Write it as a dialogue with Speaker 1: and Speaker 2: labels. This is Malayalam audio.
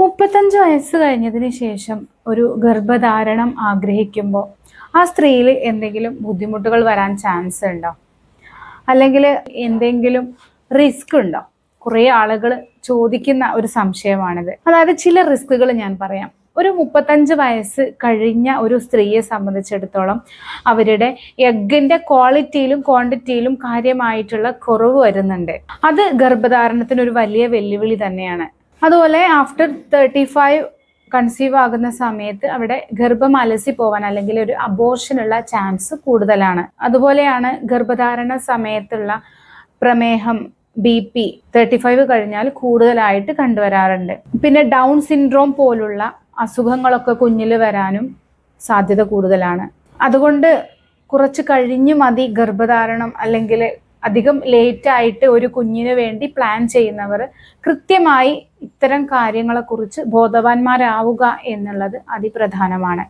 Speaker 1: മുപ്പത്തഞ്ച് വയസ്സ് കഴിഞ്ഞതിന് ശേഷം ഒരു ഗർഭധാരണം ആഗ്രഹിക്കുമ്പോൾ ആ സ്ത്രീയിൽ എന്തെങ്കിലും ബുദ്ധിമുട്ടുകൾ വരാൻ ചാൻസ് ഉണ്ടോ? അല്ലെങ്കിൽ എന്തെങ്കിലും റിസ്ക് ഉണ്ടോ? കുറേ ആളുകൾ ചോദിക്കുന്ന ഒരു സംശയമാണിത്. അതായത് ചില റിസ്കുകൾ ഞാൻ പറയാം. ഒരു മുപ്പത്തഞ്ച് വയസ്സ് കഴിഞ്ഞ ഒരു സ്ത്രീയെ സംബന്ധിച്ചിടത്തോളം അവരുടെ എഗ്ഗിന്റെ ക്വാളിറ്റിയിലും ക്വാണ്ടിറ്റിയിലും കാര്യമായിട്ടുള്ള കുറവ് വരുന്നുണ്ട്. അത് ഗർഭധാരണത്തിന് ഒരു വലിയ വെല്ലുവിളി തന്നെയാണ്. അതുപോലെ ആഫ്റ്റർ തേർട്ടി ഫൈവ് കൺസീവ് ആകുന്ന സമയത്ത് അവിടെ ഗർഭം അലസി പോവാൻ അല്ലെങ്കിൽ ഒരു അബോർഷനുള്ള ചാൻസ് കൂടുതലാണ്. അതുപോലെയാണ് ഗർഭധാരണ സമയത്തുള്ള പ്രമേഹം ബി പി തേർട്ടി ഫൈവ് കഴിഞ്ഞാൽ കൂടുതലായിട്ട് കണ്ടുവരാറുണ്ട്. പിന്നെ ഡൗൺ സിൻഡ്രോം പോലുള്ള അസുഖങ്ങളൊക്കെ കുഞ്ഞിൽ വരാനും സാധ്യത കൂടുതലാണ്. അതുകൊണ്ട് കുറച്ച് കഴിഞ്ഞു മതി ഗർഭധാരണം അല്ലെങ്കിൽ അധികം ലേറ്റ് ആയിട്ട് ഒരു കുഞ്ഞിന് വേണ്ടി പ്ലാൻ ചെയ്യുന്നവർ കൃത്യമായി ഇത്തരം കാര്യങ്ങളെക്കുറിച്ച് ബോധവാന്മാരാവുക എന്നുള്ളത് അതിപ്രധാനമാണ്.